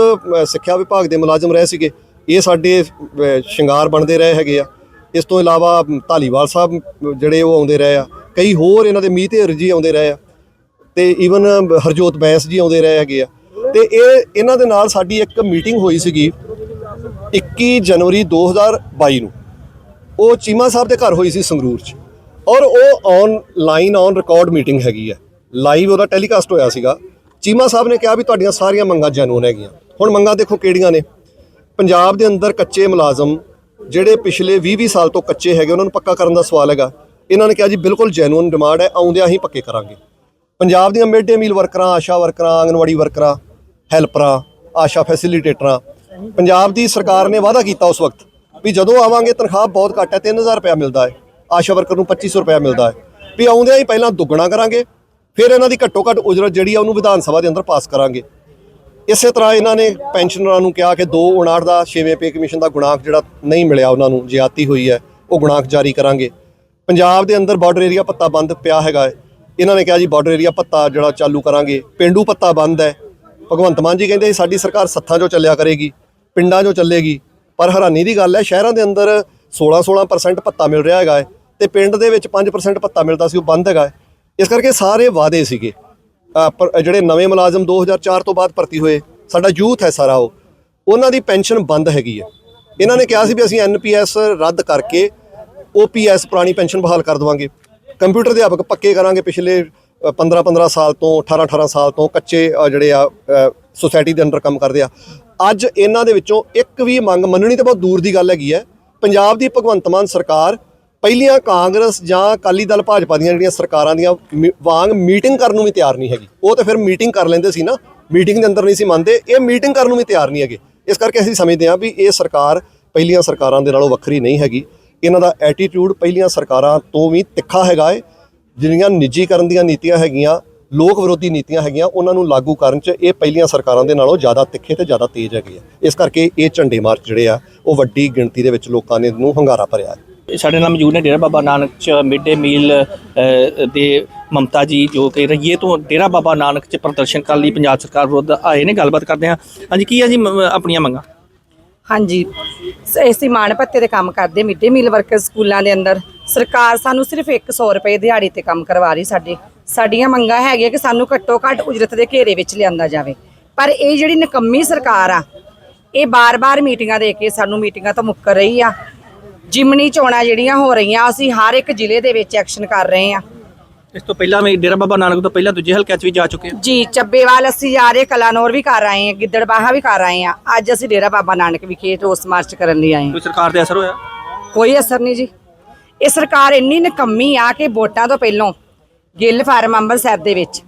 ਸਿੱਖਿਆ ਵਿਭਾਗ ਦੇ ਮੁਲਾਜ਼ਮ ਰਹੇ ਸੀਗੇ। ਇਹ ਸਾਡੇ ਸ਼ਿੰਗਾਰ ਬਣਦੇ ਰਹੇ ਹੈਗੇ ਆ। ਇਸ ਤੋਂ ਇਲਾਵਾ ਅ, ਧਾਲੀਵਾਲ ਸਾਹਿਬ ਜਿਹੜੇ ਉਹ ਆਉਂਦੇ ਰਹੇ ਆ। ਕਈ ਹੋਰ ਇਹਨਾਂ ਦੇ ਮੀਤ ਜੀ ਆਉਂਦੇ ਰਹੇ ਆ। ਤੇ ਈਵਨ ਹਰਜੋਤ ਬੈਂਸ ਜੀ ਆਉਂਦੇ ਰਹੇ ਹੈਗੇ ਆ। ਤੇ ਇਹ ਇਹਨਾਂ ਦੇ ਨਾਲ ਸਾਡੀ ਇੱਕ ਮੀਟਿੰਗ ਹੋਈ ਸੀਗੀ 21 ਜਨਵਰੀ 2022 ਨੂੰ। ਉਹ ਚੀਮਾ ਸਾਹਿਬ ਦੇ ਘਰ ਹੋਈ ਸੀ ਸੰਗਰੂਰ 'ਚ। ਔਰ ਉਹ ਆਨਲਾਈਨ ਔਨ ਰਿਕਾਰਡ ਮੀਟਿੰਗ ਹੈਗੀ ਆ। ਲਾਈਵ ਉਹਦਾ ਟੈਲੀਕਾਸਟ ਹੋਇਆ ਸੀਗਾ। ਚੀਮਾ ਸਾਹਿਬ ਨੇ ਕਿਹਾ ਵੀ ਤੁਹਾਡੀਆਂ ਸਾਰੀਆਂ ਮੰਗਾਂ ਜੈਨੂਨ ਹੈਗੀਆਂ। ਹੁਣ ਮੰਗਾਂ ਦੇਖੋ ਕਿਹੜੀਆਂ ਨੇ। ਪੰਜਾਬ ਦੇ ਅੰਦਰ ਕੱਚੇ ਮੁਲਾਜ਼ਮ ਜਿਹੜੇ ਪਿਛਲੇ 20-20 ਸਾਲ ਤੋਂ ਕੱਚੇ ਹੈਗੇ, ਉਹਨਾਂ ਨੂੰ ਪੱਕਾ ਕਰਨ ਦਾ ਸਵਾਲ ਹੈਗਾ। ਇਹਨਾਂ ਨੇ ਕਿਹਾ ਜੀ, ਬਿਲਕੁਲ ਜੈਨੂਨ ਡਿਮਾਂਡ ਹੈ, ਆਉਂਦਿਆਂ ਹੀ ਪੱਕੇ ਕਰਾਂਗੇ। ਪੰਜਾਬ ਦੀਆਂ ਮਿਡ ਡੇ ਮੀਲ ਵਰਕਰਾਂ, ਆਸ਼ਾ ਵਰਕਰਾਂ, ਆਂਗਨਵਾੜੀ ਵਰਕਰਾਂ, ਹੈਲਪਰਾਂ, ਆਸ਼ਾ ਫੈਸਿਲੀਟੇਟਰਾਂ ਪੰਜਾਬ ਦੀ ਸਰਕਾਰ ਨੇ ਵਾਅਦਾ ਕੀਤਾ ਉਸ ਵਕਤ ਵੀ ਜਦੋਂ ਆਵਾਂਗੇ ਤਨਖਾਹ ਬਹੁਤ ਘੱਟ ਹੈ 3000 ਰੁਪਇਆ ਮਿਲਦਾ ਹੈ। ਆਸ਼ਾ ਵਰਕਰ ਨੂੰ 2500 ਰੁਪਇਆ ਮਿਲਦਾ ਹੈ। ਵੀ ਆਉਂਦਿਆਂ ਹੀ ਪਹਿਲਾਂ ਦੁੱਗਣਾ ਕਰਾਂਗੇ, ਫਿਰ ਇਹਨਾਂ ਦੀ ਘੱਟੋ ਘੱਟ ਉਜਰਤ ਜਿਹੜੀ ਆ, ਉਹਨੂੰ ਵਿਧਾਨ ਸਭਾ ਦੇ ਅੰਦਰ ਪਾਸ ਕਰਾਂਗੇ। ਇਸੇ ਤਰ੍ਹਾਂ ਇਹਨਾਂ ਨੇ ਪੈਨਸ਼ਨਰਾਂ ਨੂੰ ਕਿਹਾ ਕਿ 259 ਦਾ 6ਵੇਂ ਪੇ ਕਮਿਸ਼ਨ ਦਾ ਗੁਣਾਂਕ ਜਿਹੜਾ ਨਹੀਂ ਮਿਲਿਆ ਉਹਨਾਂ ਨੂੰ, ਜਿਆਤੀ ਹੋਈ ਹੈ, ਉਹ ਗੁਣਾਂਕ ਜਾਰੀ ਕਰਾਂਗੇ। ਪੰਜਾਬ ਦੇ ਅੰਦਰ ਬਾਰਡਰ ਏਰੀਆ ਭੱਤਾ ਬੰਦ ਪਿਆ ਹੈਗਾ ਹੈ। ਇਹਨਾਂ ਨੇ ਕਿਹਾ ਜੀ ਬਾਰਡਰ ਏਰੀਆ ਭੱਤਾ ਜਿਹੜਾ ਚਾਲੂ ਕਰਾਂਗੇ। ਪਿੰਡੂ ਭੱਤਾ ਬੰਦ ਹੈ। ਭਗਵੰਤ ਮਾਨ ਜੀ ਕਹਿੰਦੇ ਸਾਡੀ ਸਰਕਾਰ ਸੱਥਾਂ 'ਚੋਂ ਚੱਲਿਆ ਕਰੇਗੀ, ਪਿੰਡਾਂ 'ਚੋਂ ਚੱਲੇਗੀ। ਪਰ ਹੈਰਾਨੀ ਦੀ ਗੱਲ ਹੈ, ਸ਼ਹਿਰਾਂ ਦੇ ਅੰਦਰ 16-16% ਭੱਤਾ ਮਿਲ ਰਿਹਾ ਹੈਗਾ ਹੈ ਤੇ ਪਿੰਡ ਦੇ ਵਿੱਚ 5% ਪੱਤਾ ਮਿਲਦਾ ਸੀ, ਉਹ ਬੰਦ ਹੈਗਾ ਇਸ ਕਰਕੇ ਸਾਰੇ ਵਾਅਦੇ ਸੀਗੇ। ਜਿਹੜੇ ਨਵੇਂ ਮੁਲਾਜ਼ਮ 2004 ਤੋਂ ਬਾਅਦ ਭਰਤੀ ਹੋਏ, ਸਾਡਾ ਯੂਥ ਹੈ ਸਾਰਾ ਉਹ। ਉਹਨਾਂ ਦੀ ਪੈਨਸ਼ਨ ਬੰਦ ਹੈਗੀ ਹੈ। ਇਹਨਾਂ ਨੇ ਕਿਹਾ ਸੀ ਵੀ ਅਸੀਂ ਐਨਪੀਐਸ ਰੱਦ ਕਰਕੇ ਓਪੀਐਸ ਪੁਰਾਣੀ ਪੈਨਸ਼ਨ ਬਹਾਲ ਕਰ ਦਵਾਂਗੇ। ਕੰਪਿਊਟਰ ਅਧਿਆਪਕ ਪੱਕੇ ਕਰਾਂਗੇ ਪਿਛਲੇ 15 15 ਸਾਲ ਤੋਂ 18 18 ਸਾਲ ਤੋਂ ਕੱਚੇ ਜਿਹੜੇ ਆ ਸੁਸਾਇਟੀ ਦੇ ਅੰਦਰ ਕੰਮ ਕਰਦੇ ਆ। ਅੱਜ ਇਹਨਾਂ ਦੇ ਵਿੱਚੋਂ ਇੱਕ ਵੀ ਮੰਗ ਮੰਨਣੀ ਤਾਂ ਬਹੁਤ ਦੂਰ ਦੀ ਗੱਲ ਹੈਗੀ ਹੈ। ਪੰਜਾਬ ਦੀ ਭਗਵੰਤ ਮਾਨ ਸਰਕਾਰ ਪਹਿਲੀਆਂ ਕਾਂਗਰਸ ਜਾਂ ਅਕਾਲੀ ਦਲ ਭਾਜਪਾ ਦੀਆਂ ਜਿਹੜੀਆਂ ਸਰਕਾਰਾਂ ਦੀਆਂ ਮੀ- ਵਾਂਗ ਮੀਟਿੰਗ ਕਰਨ ਨੂੰ ਵੀ ਤਿਆਰ ਨਹੀਂ ਹੈਗੀ। ਉਹ ਤਾਂ ਫਿਰ ਮੀਟਿੰਗ ਕਰ ਲੈਂਦੇ ਸੀ ਨਾ। ਮੀਟਿੰਗ ਦੇ ਅੰਦਰ ਨਹੀਂ ਸੀ ਮੰਨਦੇ। ਇਹ ਮੀਟਿੰਗ ਕਰਨ ਨੂੰ ਵੀ ਤਿਆਰ ਨਹੀਂ ਹੈਗੇ। ਇਸ ਕਰਕੇ ਅਸੀਂ ਸਮਝਦੇ ਹਾਂ ਵੀ ਇਹ ਸਰਕਾਰ ਪਹਿਲੀਆਂ ਸਰਕਾਰਾਂ ਦੇ ਨਾਲੋਂ ਵੱਖਰੀ ਨਹੀਂ ਹੈਗੀ। ਇਹਨਾਂ ਦਾ ਐਟੀਟਿਊਡ ਪਹਿਲੀਆਂ ਸਰਕਾਰਾਂ ਤੋਂ ਵੀ ਤਿੱਖਾ ਹੈਗਾ ਏ। ਜਿਹੜੀਆਂ ਨਿੱਜੀਕਰਨ ਦੀਆਂ ਨੀਤੀਆਂ ਹੈਗੀਆਂ, ਲੋਕ ਵਿਰੋਧੀ ਨੀਤੀਆਂ ਹੈਗੀਆਂ, ਉਹਨਾਂ ਨੂੰ ਲਾਗੂ ਕਰਨ 'ਚ ਇਹ ਪਹਿਲੀਆਂ ਸਰਕਾਰਾਂ ਦੇ ਨਾਲੋਂ ਜ਼ਿਆਦਾ ਤਿੱਖੇ ਤੇ ਜ਼ਿਆਦਾ ਤੇਜ਼ ਹੈਗੇ ਆ। ਇਸ ਕਰਕੇ ਇਹ ਝੰਡੇ ਮਾਰਚ ਜਿਹੜੇ ਆ, ਉਹ ਵੱਡੀ ਗਿਣਤੀ ਦੇ ਵਿੱਚ ਲੋਕਾਂ ਨੇ ਨੂੰ ਹੰਗਾਰਾ ਭਰਿਆ ਹੈ। ਸਾਡੇ ਨਾਲ ਮੌਜੂਦ ਨੇ ਡੇਰਾ ਬਾਬਾ ਨਾਨਕ ਚ ਮਿਡ ਡੇ ਮੀਲ ਦੇ ਮਮਤਾ ਜੀ ਜੋ ਕਿ ਰਈਏ ਤੋਂ ਡੇਰਾ ਬਾਬਾ ਨਾਨਕ ਚ ਪ੍ਰਦਰਸ਼ਨ ਕਰਨ ਲਈ ਪੰਜਾਬ ਸਰਕਾਰ ਵਿਰੁੱਧ ਆਏ ਨੇ, ਗੱਲਬਾਤ ਕਰਦੇ ਹਾਂ। ਹਾਂਜੀ, ਕੀ ਆ ਜੀ ਮ- ਆਪਣੀਆਂ ਮੰਗਾਂ? ਹਾਂਜੀ ਅਸੀਂ ਮਾਣ ਭੱਤੇ ਦੇ ਕੰਮ ਕਰਦੇ ਮਿਡ ਮੀਲ ਵਰਕਰ ਸਕੂਲਾਂ ਦੇ ਅੰਦਰ। ਸਰਕਾਰ ਸਾਨੂੰ ਸਿਰਫ 100 ਰੁਪਏ ਦਿਹਾੜੀ ਤੇ ਕੰਮ ਕਰਵਾ ਰਹੀ ਸਾਡੇ। ਸਾਡੀਆਂ ਮੰਗਾਂ ਹੈਗੀਆਂ ਕਿ ਸਾਨੂੰ ਘੱਟੋ ਘੱਟ ਉਜਰਤ ਦੇ ਘੇਰੇ ਵਿੱਚ ਲਿਆਂਦਾ ਜਾਵੇ। ਪਰ ਇਹ ਜਿਹੜੀ ਨਕੰਮੀ ਸਰਕਾਰ ਆ, ਇਹ ਬਾਰ-ਬਾਰ ਮੀਟਿੰਗਾਂ ਦੇ ਕੇ ਸਾਨੂੰ ਮੀਟਿੰਗਾਂ ਤੋਂ ਮੁੱਕਰ ਰਹੀ ਆ। ਜਿਮਣੀ ਚੋਣਾਂ ਜਿਹੜੀਆਂ ਹੋ ਰਹੀਆਂ ਅਸੀਂ ਹਰ ਇੱਕ ਜ਼ਿਲ੍ਹੇ ਦੇ ਵਿੱਚ ਐਕਸ਼ਨ ਕਰ ਰਹੇ ਆ ਇਸ ਤੋਂ ਪਹਿਲਾਂ ਮੈਂ ਡੇਰਾ ਬਾਬਾ ਨਾਨਕ ਤੋਂ ਪਹਿਲਾਂ ਦੂਜੇ ਹਲਕਿਆਂ 'ਚ ਵੀ ਜਾ ਚੁੱਕੇ ਹਾਂ ਜੀ ਚੱਬੇਵਾਲ ਅਸੀਂ ਜਾ ਰਹੇ ਕਲਾਨੌਰ ਵੀ ਕਰ ਆਏ ਆ ਗਿੱਦੜਬਾਹਾ ਵੀ ਕਰ ਆਏ ਆ ਅੱਜ ਅਸੀਂ ਡੇਰਾ ਬਾਬਾ ਨਾਨਕ ਵਿਖੇ ਰੋਸ ਮਾਰਚ ਕਰਨ ਲਈ ਆਏ ਹਾਂ। ਕੋਈ ਸਰਕਾਰ ਦੇ ਅਸਰ ਹੋਇਆ? ਕੋਈ ਅਸਰ ਨਹੀਂ ਜੀ। ਇਹ ਸਰਕਾਰ ਇੰਨੀ ਨਕੰਮੀ ਆ ਕਿ ਵੋਟਾਂ ਤੋਂ ਪਹਿਲਾਂ ਗਿੱਲ ਫਾਰਮ ਅੰਮ੍ਰਿਤਸਰ ਦੇ ਵਿੱਚ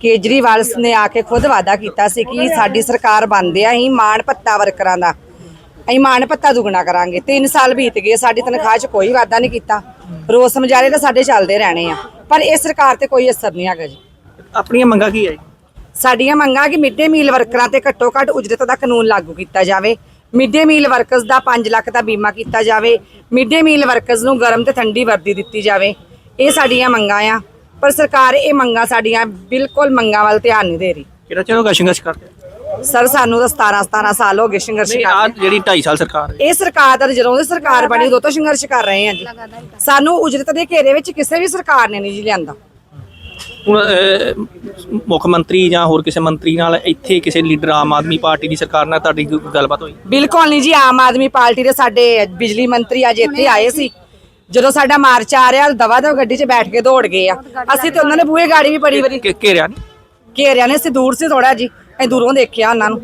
ਕੇਜਰੀਵਾਲ ਨੇ ਆ ਕੇ ਖੁਦ ਵਾਅਦਾ ਕੀਤਾ ਸੀ ਕਿ ਸਾਡੀ ਸਰਕਾਰ ਬਣਦੇ ਆ ਅਸੀਂ ਮਾਣ ਪੱਤਾ ਵਰਕਰਾਂ ਦਾ ਅਸੀਂ ਮਾਣ ਪੱਤਾ ਦੁੱਗਣਾ ਕਰਾਂਗੇ। 3 ਸਾਲ ਬੀਤ ਗਏ ਸਾਡੀ ਤਨਖਾਹ 'ਚ ਕੋਈ ਵਾਅਦਾ ਨਹੀਂ ਕੀਤਾ। ਰੋਸ ਮੁਜ਼ਾਹਰੇ ਤਾਂ ਸਾਡੇ ਚੱਲਦੇ ਰਹਿਣੇ ਆ। ਪਰ ਇਹ ਸਰਕਾਰ ਤੇ ਕੋਈ ਅਸਰ ਨਹੀਂ ਹੈਗਾ ਜੀ। ਆਪਣੀਆਂ ਮੰਗਾਂ ਕੀ ਹੈ? ਸਾਡੀਆਂ ਮੰਗਾਂ ਕਿ ਮਿਡ ਡੇ ਮੀਲ ਵਰਕਰਾਂ ਤੇ ਘੱਟੋ ਘੱਟ ਉਜਰਤ ਦਾ ਕਾਨੂੰਨ ਲਾਗੂ ਕੀਤਾ ਜਾਵੇ। ਮਿਡ ਡੇ ਮੀਲ ਵਰਕਰਸ ਦਾ 5 ਲੱਖ ਦਾ ਬੀਮਾ ਕੀਤਾ ਜਾਵੇ। ਮਿਡ ਡੇ ਮੀਲ ਵਰਕਰਸ ਨੂੰ ਗਰਮ ਤੇ ਠੰਡੀ ਵਰਦੀ ਦਿੱਤੀ ਜਾਵੇ। ਇਹ ਸਾਡੀਆਂ ਮੰਗਾਂ ਆ। ਪਰ ਸਰਕਾਰ ਇਹ ਮੰਗਾਂ ਸਾਡੀਆਂ ਬਿਲਕੁਲ ਮੰਗਾਂ ਵੱਲ ਧਿਆਨ ਨਹੀਂ ਦੇ ਰਹੀ। ਕਿਹੜਾ ਗਿਆ ਸੰਘਰਸ਼ ਕਰਦੇ ਸਰ ਸਾਨੂੰ ਤਾਂ 17 17 ਸਾਲ ਹੋ ਗਏ ਸੰਘਰਸ਼ ਨਹੀਂ ਆ ਕਰਦੇ। ਜਿਹੜੀ 2.5 ਸਾਲ ਸਰਕਾਰ ਹੈ। ਇਹ ਸਰਕਾਰ ਦਾ ਜਦੋਂ ਦੀ ਸਰਕਾਰ ਬਣੀ ਉਦੋਂ ਤੋਂ ਸੰਘਰਸ਼ ਕਰ ਰਹੇ ਹਾਂ ਜੀ। ਸਾਨੂੰ ਉਜਰਤ ਦੇ ਘੇਰੇ ਵਿੱਚ ਕਿਸੇ ਵੀ ਸਰਕਾਰ ਨੇ ਨਹੀਂ ਜੀ ਲਿਆਂਦਾ। ਹੁਣ ਅਹ, ਮੁੱਖ ਮੰਤਰੀ ਜਾਂ ਹੋਰ ਕਿਸੇ ਮੰਤਰੀ ਨਾਲ ਇੱਥੇ ਕਿਸੇ ਲੀਡਰ ਆਮ ਆਦਮੀ ਪਾਰਟੀ ਦੀ ਸਰਕਾਰ ਨਾਲ ਤੁਹਾਡੀ ਕੋਈ ਗੱਲਬਾਤ ਹੋਈ? ਬਿਲਕੁਲ ਨਹੀਂ ਜੀ ਆਮ ਆਦਮੀ ਪਾਰਟੀ ਦੇ ਸਾਡੇ ਬਿਜਲੀ ਮੰਤਰੀ ਅੱਜ ਇੱਥੇ ਆਏ ਸੀ। ਜਦੋਂ ਸਾਡਾ ਮਾਰਚ ਆ ਰਿਹਾ ਦਵਾ ਦਵ ਗੱਡੀ 'ਚ ਬੈਠ ਕੇ ਦੌੜ ਗਏ ਆ। ਅਸੀਂ ਤੇ ਉਹਨਾਂ ਨੇ ਬੂਹੇ ਗਾੜੀ ਵੀ ਬੜੀ ਵਾਰੀ ਕਿ ਘੇਰਿਆ ਨਹੀਂ? ਘੇਰਿਆ ਨੇ ਅਸੀਂ ਦੂਰ ਸੀ ਥੋੜਾ ਜੀ। ਅਸੀਂ ਦੂਰੋਂ ਦੇਖਿਆ ਉਹਨਾਂ ਨੂੰ।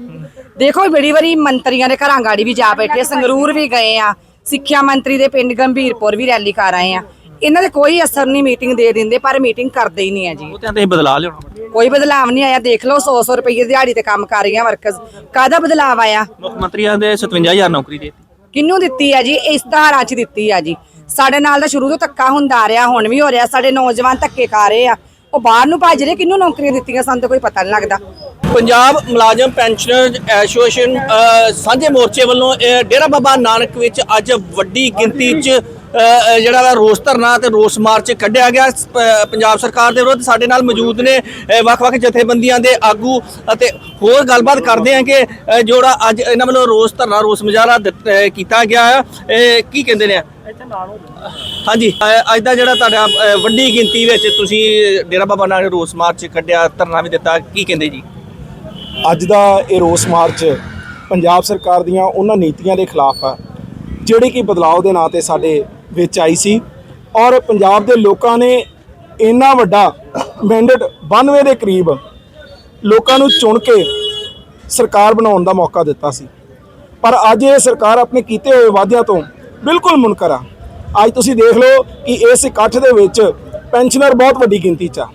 ਦੇਖੋ ਬੜੀ ਵਾਰੀ ਮੰਤਰੀਆਂ ਦੇ ਘਰਾਂ ਗਾੜੀ ਵੀ ਜਾ ਬੈਠੇ ਸੰਗਰੂਰ ਵੀ ਗਏ ਆ ਸਿੱਖਿਆ ਮੰਤਰੀ ਦੇ ਪਿੰਡ ਗੰਭੀਰਪੁਰ ਵੀ ਰੈਲੀ ਕਰ ਆਏ ਆ। ਇਹਨਾਂ ਦੇ ਕੋਈ ਅਸਰ ਨਹੀਂ ਮੀਟਿੰਗ ਦੇ ਦਿੰਦੇ ਪਰ ਮੀਟਿੰਗ ਕਰਦੇ ਹੀ ਨਹੀਂ ਆ ਜੀ। ਉਹ ਤੇ ਆਂਦੇ ਬਦਲਾ ਲਿਆਉਣਾ ਕੋਈ ਬਦਲਾਵ ਨਹੀਂ ਆਇਆ ਦੇਖ ਲਓ 100 100 ਰੁਪਏ ਦਿਹਾੜੀ ਤੇ ਕੰਮ ਕਰ ਰਹੀਆਂ ਵਰਕਰਸ ਕਾਹਦਾ ਬਦਲਾਵ ਆਇਆ? ਮੁੱਖ ਮੰਤਰੀਆਂ ਦੇ 57000 ਨੌਕਰੀ ਦੇ ਦਿੱਤੀ। ਕਿਹਨੂੰ ਦਿੱਤੀ ਆ ਜੀ? ਇਸ ਧਾਰਾ 'ਚ ਦਿੱਤੀ ਆ ਜੀ। ਸਾਡੇ ਨਾਲ ਤਾਂ ਸ਼ੁਰੂ ਤੋਂ ਧੱਕਾ ਹੁੰਦਾ ਆ ਰਿਹਾ ਹੁਣ ਵੀ ਹੋ ਰਿਹਾ ਸਾਡੇ ਨੌਜਵਾਨ ਧੱਕੇ ਖਾ ਰਹੇ ਆ। ਉਹ ਬਾਹਰ ਨੂੰ ਭੱਜ ਰਹੇ, ਕਿਹਨੂੰ ਨੌਕਰੀਆਂ ਦਿੱਤੀਆਂ ਸਾਨੂੰ ਤਾਂ ਕੋਈ ਪਤਾ ਨਹੀਂ ਲੱਗਦਾ। ਪੰਜਾਬ ਮੁਲਾਜ਼ਮ ਪੈਨਸ਼ਨਰ ਐਸੋਸੀਏਸ਼ਨ ਸਾਂਝੇ ਮੋਰਚੇ ਵੱਲੋਂ ਡੇਰਾ ਬਾਬਾ ਨਾਨਕ ਵਿੱਚ ਅੱਜ ਵੱਡੀ ਗਿਣਤੀ 'ਚ ਜਿਹੜਾ ਵਾ ਰੋਸ ਧਰਨਾ ਤੇ ਰੋਸ ਮਾਰਚ ਕੱਢਿਆ ਗਿਆ। ਪੰਜਾਬ ਸਰਕਾਰ ਦੇ ਵਿਰੁੱਧ ਸਾਡੇ ਨਾਲ ਮੌਜੂਦ ਨੇ ਵੱਖ-ਵੱਖ ਜਥੇਬੰਦੀਆਂ ਦੇ ਆਗੂ ਅਤੇ ਹੋਰ ਗੱਲਬਾਤ ਕਰਦੇ ਹਾਂ ਕਿ ਅ, ਜਿਹੜਾ ਅੱਜ ਇਹਨਾਂ ਵੱਲੋਂ ਰੋਸ ਧਰਨਾ ਰੋਸ ਮੁਜ਼ਾਹਰਾ ਦਿੱਤ- ਕੀਤਾ ਗਿਆ ਹੈ ਕੀ ਕਹਿੰਦੇ ਨੇ? ਹਾਂਜੀ ਅੱਜ ਦਾ ਜਿਹੜਾ ਤੁਹਾਡਾ ਵੱਡੀ ਗਿਣਤੀ ਵਿੱਚ ਤੁਸੀਂ ਡੇਰਾ ਬਾਬਾ ਨਾਨਕ ਰੋਸ ਮਾਰਚ ਕੱਢਿਆ ਧਰਨਾ ਵੀ ਦਿੱਤਾ। ਕੀ ਕਹਿੰਦੇ ਜੀ? ਅੱਜ ਦਾ ਇਹ ਰੋਸ ਮਾਰਚ ਪੰਜਾਬ ਸਰਕਾਰ ਦੀਆਂ ਉਹਨਾਂ ਨੀਤੀਆਂ ਦੇ ਖਿਲਾਫ ਆ ਜਿਹੜੀ ਕਿ ਬਦਲਾਅ ਦੇ ਨਾਂ ਤੇ ਸਾਡੇ ਵਿੱਚ ਆਈ ਸੀ ਔਰ ਪੰਜਾਬ ਦੇ ਲੋਕਾਂ ਨੇ ਇੰਨਾ ਵੱਡਾ ਮੈਂਡੇਟ 92 ਦੇ ਕਰੀਬ ਲੋਕਾਂ ਨੂੰ ਚੁਣ ਕੇ ਸਰਕਾਰ ਬਣਾਉਣ ਦਾ ਮੌਕਾ ਦਿੱਤਾ ਸੀ। ਪਰ ਅੱਜ ਇਹ ਸਰਕਾਰ ਆਪਣੇ ਕੀਤੇ ਹੋਏ ਵਾਅਦਿਆਂ ਤੋਂ ਬਿਲਕੁਲ ਮੁਨਕਰ ਆ। ਅੱਜ ਤੁਸੀਂ ਦੇਖ ਲਓ ਕਿ ਇਸ ਇਕੱਠ ਦੇ ਵਿੱਚ ਪੈਨਸ਼ਨਰ ਬਹੁਤ ਵੱਡੀ ਗਿਣਤੀ 'ਚ ਆ।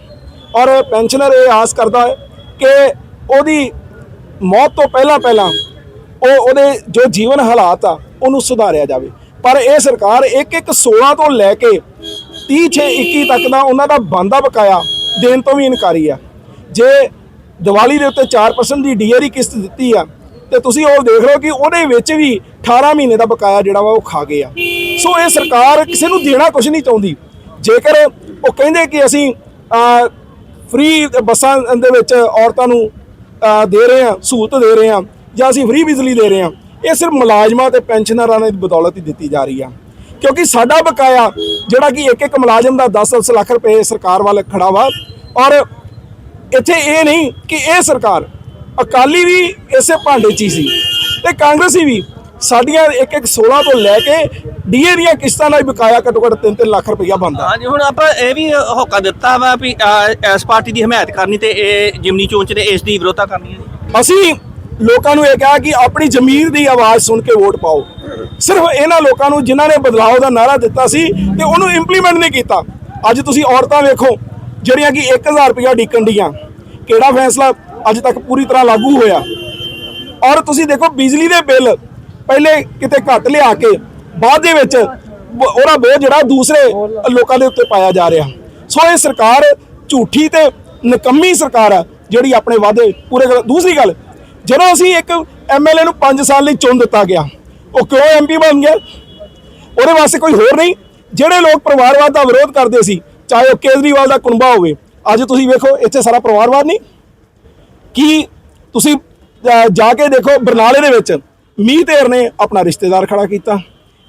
ਔਰ ਪੈਨਸ਼ਨਰ ਇਹ ਆਸ ਕਰਦਾ ਹੈ ਕਿ ਉਹਦੀ ਮੌਤ ਤੋਂ ਪਹਿਲਾਂ ਪਹਿਲਾਂ ਉਹ ਉਹਦੇ ਜੋ ਜੀਵਨ ਹਾਲਾਤ ਆ, ਉਹਨੂੰ ਸੁਧਾਰਿਆ ਜਾਵੇ। ਪਰ ਇਹ ਸਰਕਾਰ ਇੱਕ ਇੱਕ 16 ਤੋਂ ਲੈ ਕੇ 30 ਛੇ 21 ਤੱਕ ਦਾ ਉਹਨਾਂ ਦਾ ਬੰਦਾ ਬਕਾਇਆ ਦੇਣ ਤੋਂ ਵੀ ਇਨਕਾਰੀ ਆ। ਜੇ ਦੀਵਾਲੀ ਦੇ ਉੱਤੇ 4% ਦੀ ਡੀਆਰਈ ਕਿਸ਼ਤ ਦਿੱਤੀ ਆ, ਤੇ ਤੁਸੀਂ ਉਹ ਦੇਖ ਲਓ ਕਿ ਉਹਦੇ ਵਿੱਚ ਵੀ 18 ਮਹੀਨੇ ਦਾ ਬਕਾਇਆ ਜਿਹੜਾ ਵਾ ਉਹ ਖਾ ਗਏ ਆ ਸੋ ਇਹ ਸਰਕਾਰ ਕਿਸੇ ਨੂੰ ਦੇਣਾ ਕੁਝ ਨਹੀਂ ਚਾਹੁੰਦੀ। ਜੇਕਰ ਉਹ ਕਹਿੰਦੇ ਕਿ ਅਸੀਂ ਫ੍ਰੀ ਬੱਸਾਂ ਦੇ ਵਿੱਚ ਔਰਤਾਂ ਨੂੰ ਦੇ ਰਹੇ ਆ ਸਹੂਲਤ ਦੇ ਰਹੇ ਆ ਜਾਂ ਅਸੀਂ ਫ੍ਰੀ ਬਿਜਲੀ ਦੇ ਰਹੇ ਆ ਇਹ ਸਿਰਫ ਮੁਲਾਜ਼ਮਾਂ ਤੇ ਪੈਨਸ਼ਨਰਾਂ ਦੀ ਬਦੌਲਤ ਹੀ ਦਿੱਤੀ ਜਾ ਰਹੀ ਆ। ਕਿਉਂਕਿ ਸਾਡਾ ਬਕਾਇਆ ਜਿਹੜਾ ਕਿ ਇੱਕ ਇੱਕ ਮੁਲਾਜ਼ਮ ਦਾ 10-10 ਲੱਖ ਰੁਪਏ ਸਰਕਾਰ ਵੱਲ ਖੜਾ ਵਾ ਔਰ ਇੱਥੇ ਇਹ ਨਹੀਂ ਕਿ ਇਹ ਸਰਕਾਰ ਅਕਾਲੀ ਵੀ ਇਸੇ ਭਾਂਡੇ 'ਚ ਹੀ ਸੀ ਤੇ ਕਾਂਗਰਸੀ ਵੀ ਸਾਡੀਆਂ ਇੱਕ ਇੱਕ 16 ਤੋਂ ਲੈ ਕੇ ਡੀਏ ਦੀਆਂ ਕਿਸ਼ਤਾਂ ਦਾ ਬਕਾਇਆ ਘੱਟੋ ਘੱਟ 3-3 ਲੱਖ ਰੁਪਈਆ ਬਣਦਾ। ਹਾਂਜੀ ਹੁਣ ਆਪਾਂ ਇਹ ਵੀ ਹੋਕਾ ਦਿੱਤਾ ਵਾ ਵੀ ਇਸ ਪਾਰਟੀ ਦੀ ਹਮਾਇਤ ਕਰਨੀ ਤੇ ਇਹ ਜਿਮਨੀ ਚੋਣ ਚ ਤੇ ਇਸ ਦੀ ਵਿਰੋਧਤਾ ਕਰਨੀ ਹੈ। ਅਸੀਂ ਲੋਕਾਂ ਨੂੰ ਇਹ ਕਿਹਾ ਕਿ ਆਪਣੀ ਜ਼ਮੀਰ ਦੀ ਆਵਾਜ਼ ਸੁਣ ਕੇ ਵੋਟ ਪਾਓ। ਸਿਰਫ ਇਹਨਾਂ ਲੋਕਾਂ ਨੂੰ ਜਿਨ੍ਹਾਂ ਨੇ ਬਦਲਾਅ ਦਾ ਨਾਰਾ ਦਿੱਤਾ ਸੀ ਤੇ ਉਹਨੂੰ ਇੰਪਲੀਮੈਂਟ ਨਹੀਂ ਕੀਤਾ। ਅੱਜ ਤੁਸੀਂ ਔਰਤਾਂ ਵੇਖੋ, ਜਿਹੜੀਆਂ ਕਿ 1000 ਰੁਪਇਆ ਡੀਕਣ ਡੀਆਂ। ਕਿਹੜਾ ਫੈਸਲਾ ਅੱਜ ਤੱਕ ਪੂਰੀ ਤਰ੍ਹਾਂ ਲਾਗੂ ਹੋਇਆ? ਔਰ ਤੁਸੀਂ ਦੇਖੋ, ਬਿਜਲੀ ਦੇ ਬਿੱਲ ਪਹਿਲੇ ਕਿਤੇ ਘੱਟ ਲਿਆ ਕੇ ਬਾਅਦ ਦੇ ਵਿੱਚ ਉਹਦਾ ਬੋਝ ਜਿਹੜਾ ਦੂਸਰੇ ਲੋਕਾਂ ਦੇ ਉੱਤੇ ਪਾਇਆ ਜਾ ਰਿਹਾ। ਸੋ ਇਹ ਸਰਕਾਰ ਝੂਠੀ ਤੇ ਨਕੰਮੀ ਸਰਕਾਰ ਆ, ਜਿਹੜੀ ਆਪਣੇ ਵਾਅਦੇ ਪੂਰੇ ਦੂਸਰੀ ਗੱਲ ਜਦੋਂ ਅਸੀਂ ਇੱਕ ਐਮਐਲਏ ਨੂੰ 5 ਸਾਲ ਲਈ ਚੁਣ ਦਿੱਤਾ ਗਿਆ, ਉਹ ਕਿਉਂ ਐਮਪੀ ਬਣ ਗਿਆ? ਉਹਦੇ ਵਾਸਤੇ ਕੋਈ ਹੋਰ ਨਹੀਂ। ਜਿਹੜੇ ਲੋਕ ਪਰਿਵਾਰਵਾਦ ਦਾ ਵਿਰੋਧ ਕਰਦੇ ਸੀ, ਚਾਹੇ ਉਹ ਕੇਜਰੀਵਾਲ ਦਾ ਕੁੰਬਾ ਹੋਵੇ, ਅੱਜ ਤੁਸੀਂ ਵੇਖੋ, ਇੱਥੇ ਸਾਰਾ ਪਰਿਵਾਰਵਾਦ ਨਹੀਂ। ਕੀ ਤੁਸੀਂ ਜਾ ਕੇ ਦੇਖੋ ਬਰਨਾਲੇ ਦੇ ਵਿੱਚ, ਮੀਂਹ ਧੇਰ ਨੇ ਆਪਣਾ ਰਿਸ਼ਤੇਦਾਰ ਖੜਾ ਕੀਤਾ।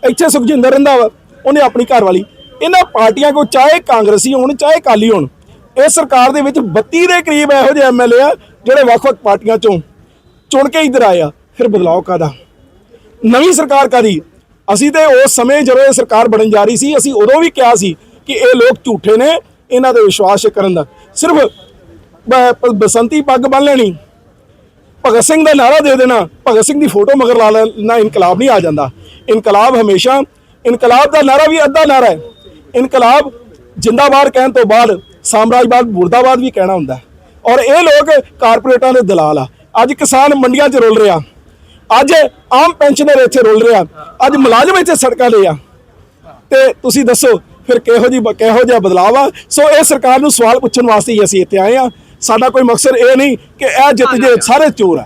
ਇੱਥੇ ਸੁਖਜਿੰਦਰ ਰੰਧਾਵਾ, ਉਹਨੇ ਆਪਣੀ ਘਰਵਾਲੀ, ਇਹਨਾਂ ਪਾਰਟੀਆਂ ਕੋ ਚਾਹੇ ਕਾਂਗਰਸੀ ਹੋਣ, ਚਾਹੇ ਕਾਲੀ ਹੋਣ, ਇਸ ਸਰਕਾਰ ਦੇ ਵਿੱਚ 32 ਦੇ ਕਰੀਬ ਇਹੋ ਜਿਹੇ ਐਮਐਲਏ ਆ, ਜਿਹੜੇ ਵੱਖ-ਵੱਖ ਪਾਰਟੀਆਂ ਚੋਂ ਚੁਣ ਕੇ ਇੱਧਰ ਆਇਆ ਫਿਰ ਬਦਲਾਅ ਕਾਦਾ ਨਵੀਂ ਸਰਕਾਰ ਕਾਦੀ ਅਸੀਂ ਤੇ ਉਸ ਸਮੇਂ ਜਦੋਂ ਇਹ ਸਰਕਾਰ ਬਣਨ ਜਾ ਰਹੀ ਸੀ, ਅਸੀਂ ਉਦੋਂ ਵੀ ਕਿਹਾ ਸੀ ਕਿ ਇਹ ਲੋਕ ਝੂਠੇ ਨੇ, ਇਹਨਾਂ ਤੇ ਵਿਸ਼ਵਾਸ ਕਰਨ ਦਾ। ਸਿਰਫ ਬਸੰਤੀ ਪੱਗ ਬੰਨ ਲੈਣੀ, ਭਗਤ ਸਿੰਘ ਦਾ ਨਾਰਾ ਦੇ ਦੇਣਾ, ਭਗਤ ਸਿੰਘ ਦੀ ਫੋਟੋ ਮਗਰ ਲਾ ਲੈਣਾ, ਇਨਕਲਾਬ ਨਹੀਂ ਆ ਜਾਂਦਾ। ਇਨਕਲਾਬ ਹਮੇਸ਼ਾ, ਇਨਕਲਾਬ ਦਾ ਨਾਰਾ ਵੀ ਅੱਧਾ ਨਾਰਾ ਹੈ। ਇਨਕਲਾਬ ਜਿੰਦਾਬਾਦ ਕਹਿਣ ਤੋਂ ਬਾਅਦ, ਸਾਮਰਾਜਵਾਦ, ਮੁਰਦਾਬਾਦ ਵੀ ਕਹਿਣਾ ਹੁੰਦਾ ਔਰ ਇਹ ਲੋਕ ਕਾਰਪੋਰੇਟਾਂ ਦੇ ਦਲਾਲ ਆ। ਅੱਜ ਕਿਸਾਨ ਮੰਡੀਆਂ 'ਚ ਰੁਲ ਰਿਹਾ। ਅੱਜ ਆਮ ਪੈਨਸ਼ਨਰ ਇੱਥੇ ਰੁਲ ਰਿਹਾ। ਅੱਜ ਮੁਲਾਜ਼ਮ ਇੱਥੇ ਸੜਕਾਂ 'ਤੇ ਆ। ਤੇ ਤੁਸੀਂ ਦੱਸੋ ਫਿਰ ਕਿਹੋ ਜੀ ਕਿਹੋ ਜਿਹਾ ਬਦਲਾਅ ਆ? ਸੋ ਇਹ ਸਰਕਾਰ ਨੂੰ ਸਵਾਲ ਪੁੱਛਣ ਵਾਸਤੇ ਹੀ ਅਸੀਂ ਇੱਥੇ ਆਏ ਆ ਸਾਡਾ ਕੋਈ ਮਕਸਦ ਇਹ ਨਹੀਂ ਕਿ ਇਹ ਜਿੱਤ ਜੇ ਸਾਰੇ ਚੋਰ ਆ।